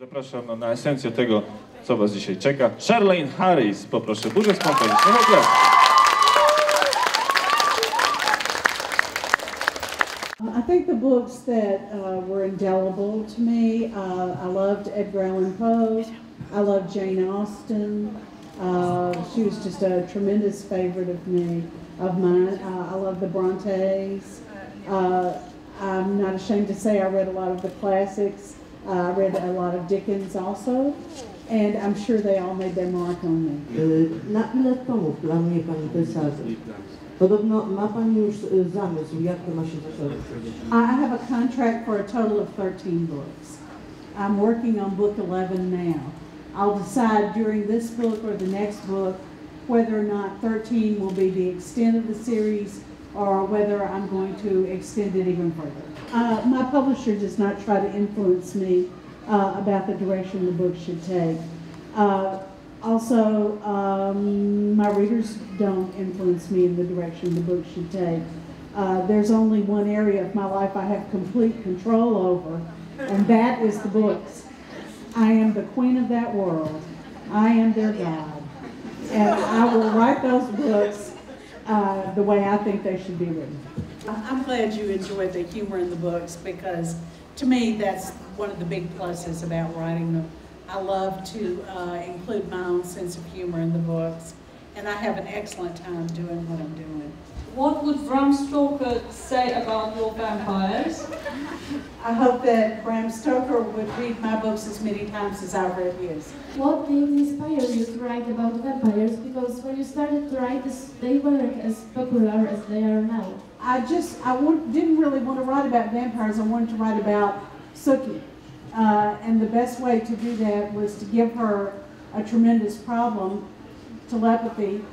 Zapraszam na esencję tego, co Was dzisiaj czeka. Charlene Harris, poproszę, burzę spontanicznego głosu. I think the books that uh, were indelible to me, uh, I loved Edgar Allan Poe. I loved Jane Austen. Uh, she was just a tremendous favorite of me, of mine. Uh, I love the Brontes. Uh, I'm not ashamed to say I read a lot of the classics. I read a lot of Dickens also, and I'm sure they all made their mark on me. Tomów planuje Pani? Podobno ma Pani już zamysł, jak to ma się. I have a contract for a total of 13 books. I'm working on book 11 now. I'll decide during this book or the next book whether or not 13 will be the extent of the series or whether I'm going to extend it even further. Uh, my publisher does not try to influence me uh, about the direction the book should take. Uh, also, um, my readers don't influence me in the direction the book should take. Uh, there's only one area of my life I have complete control over, and that is the books. I am the queen of that world. I am their God. And I will write those books uh, the way I think they should be written. I'm glad you enjoyed the humor in the books because to me that's one of the big pluses about writing them. I love to uh, include my own sense of humor in the books, and I have an excellent time doing what I'm doing. What would Bram Stoker say about your vampires? I hope that Bram Stoker would read my books as many times as I've read his. What did inspire you to write about vampires? Because when you started to write this, they weren't as popular as they are now. I just, I want, didn't really want to write about vampires. I wanted to write about Sookie. Uh, and the best way to do that was to give her a tremendous problem, telepathy,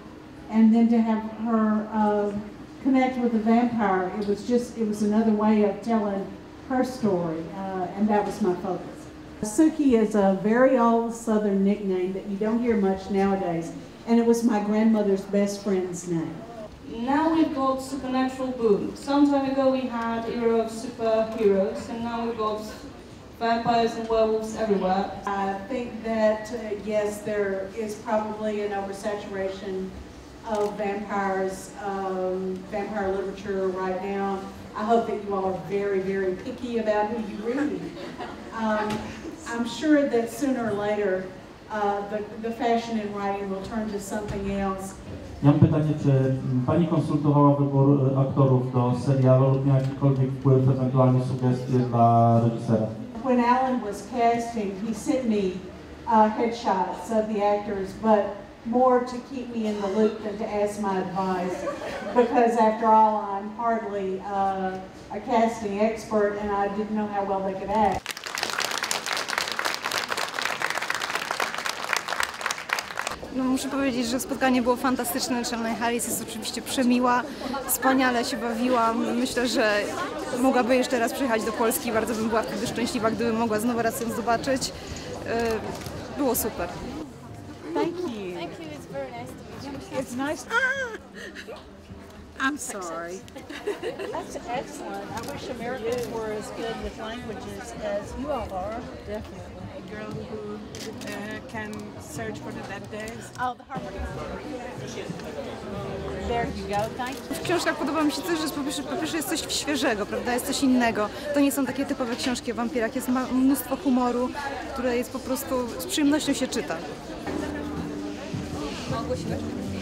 and then to have her uh, connect with a vampire. It was just, it was another way of telling her story, uh, and that was my focus. Sookie is a very old Southern nickname that you don't hear much nowadays, and it was my grandmother's best friend's name. Now we've got supernatural boom. Some time ago we had era of superheroes, and now we've got vampires and werewolves everywhere. I think that, uh, yes, there is probably an oversaturation of vampires, um, vampire literature right now. I hope that you all are very, very picky about who you read. Um, I'm sure that sooner or later, uh, the, the fashion in writing will turn to something else. Ja mam pytanie, czy Pani konsultowała wybór aktorów do serialu lub miała jakikolwiek wpływ, ewentualnie sugestie dla reżysera? When Alan was casting, he sent me uh, headshots of the actors, but more to keep me in the loop than to ask my advice. Because after all, I'm hardly uh, a casting expert and I didn't know how well they could act. No, muszę powiedzieć, że spotkanie było fantastyczne. Charlene Harris jest oczywiście przemiła, wspaniale się bawiłam. Myślę, że mogłaby jeszcze raz przyjechać do Polski. Bardzo bym była wtedy szczęśliwa, gdybym mogła znowu raz ją zobaczyć. E, Było super. Thank you. It's very nice to meet you. It's nice. I'm sorry. That's excellent. I wish Americans were as good with languages as you all are. Definitely. a girl who uh, can search for the dead days. Oh, the Harvard. There you go. Thank you. W książkach podoba mi się też, że po pierwsze, po pierwsze jest coś świeżego, prawda? Jest coś innego. To nie są takie typowe książki o wampirach. Jest ma- mnóstwo humoru, które jest po prostu z przyjemnością się czyta ma ogłosiła, że to.